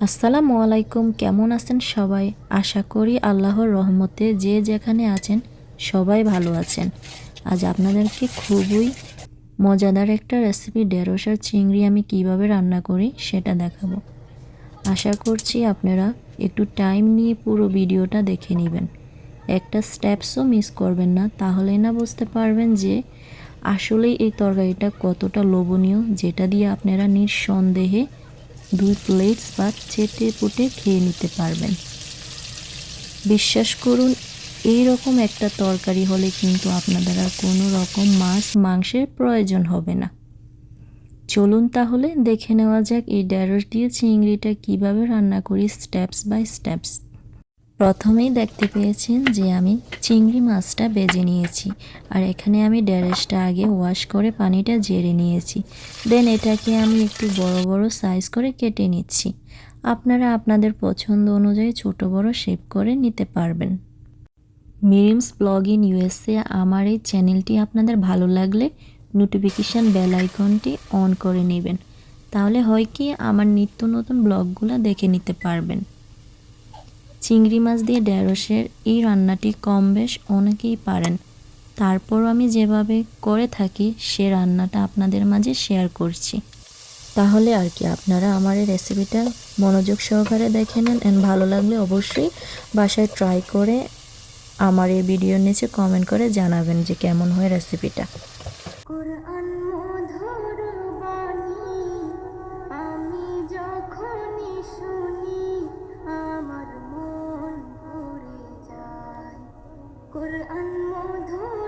আসসালামু আলাইকুম, কেমন আছেন সবাই? আশা করি আল্লাহর রহমতে যে যেখানে আছেন, সবাই ভালো আছেন। আজ আপনাদেরকে খুবই মজাদার একটা রেসিপি ঢেঁড়সের চিংড়ি আমি কীভাবে রান্না করি সেটা দেখাবো। আশা করছি আপনারা একটু টাইম নিয়ে পুরো ভিডিওটা দেখে নেবেন। একটা স্টেপসও মিস করবেন না তাহলে না বুঝতে পারবেন যে আসলেই এই তরকারিটা কতটা লোভনীয়, যেটা দিয়ে আপনারা নিঃসন্দেহে দুই প্লেটস বা চেটে পুটে খেয়ে নিতে পারবেন। বিশ্বাস করুন এই রকম একটা তরকারি হলে কিন্তু আপনাদের আর কোনো রকম মাছ মাংসের প্রয়োজন হবে না। চলুন তাহলে দেখে নেওয়া যাক এই ড্যারস দিয়ে চিংড়িটা কীভাবে রান্না করি স্টেপস বাই স্টেপস। প্রথমেই দেখতে পেয়েছেন যে আমি চিংড়ি মাছটা বেজে নিয়েছি আর এখানে আমি ঢেঁড়সটা আগে ওয়াশ করে পানিটা জেরে নিয়েছি। দেন এটাকে আমি একটু বড় বড় সাইজ করে কেটে নিচ্ছি। আপনারা আপনাদের পছন্দ অনুযায়ী ছোট বড় শেপ করে নিতে পারবেন। মিরিমস ব্লগ ইন ইউএসএ আমার এই চ্যানেলটি আপনাদের ভালো লাগলে নোটিফিকেশান বেল আইকনটি অন করে নেবেন। তাহলে হয় কি আমার নিত্য নতুন ব্লগগুলো দেখে নিতে পারবেন। চিংড়ি মাছ দিয়ে ঢেঁড়সের এই রান্নাটি কম বেশ অনেকেই পারেন। তারপরও আমি যেভাবে করে থাকি, সে রান্নাটা আপনাদের মাঝে শেয়ার করছি। তাহলে আর কি, আপনারা আমার এই রেসিপিটা মনোযোগ সহকারে দেখে নেন অ্যান্ড ভালো লাগলে অবশ্যই বাসায় ট্রাই করে আমার এই ভিডিওর নিচে কমেন্ট করে জানাবেন যে কেমন হয় রেসিপিটা কোরআন মধুর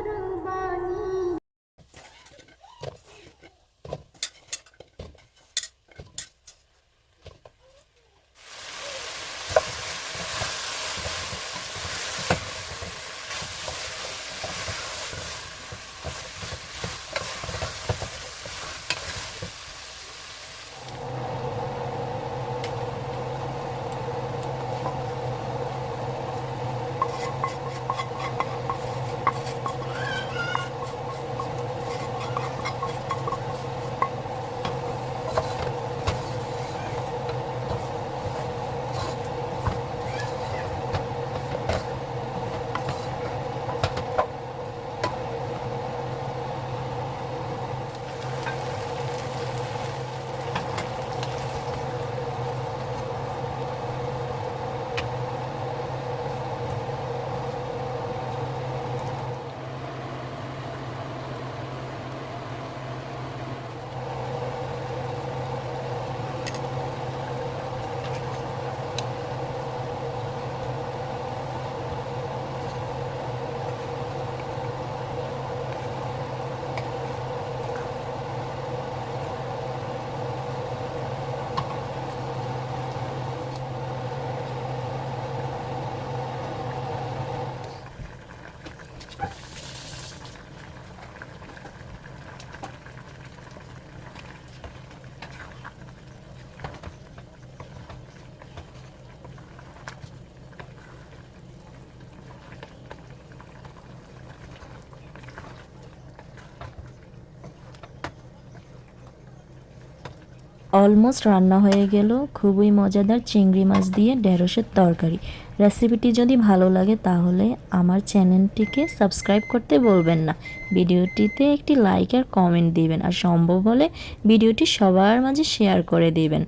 অলমোস্ট রান্না হয়ে গেল। খুবই মজাদার চিংড়ি মাছ দিয়ে ঢেঁড়সের তরকারি। রেসিপিটি যদি ভালো লাগে তাহলে আমার চ্যানেলটিকে সাবস্ক্রাইব করতে বলবেন না। ভিডিওটিতে একটি লাইক আর কমেন্ট দিবেন আর সম্ভব হলে ভিডিওটি সবার মাঝে শেয়ার করে দিবেন।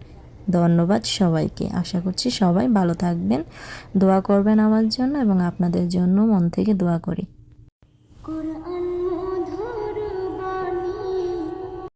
ধন্যবাদ সবাইকে। আশা করছি সবাই ভালো থাকবেন, দোয়া করবেন আমার জন্য এবং আপনাদের জন্য মন থেকে দোয়া করি।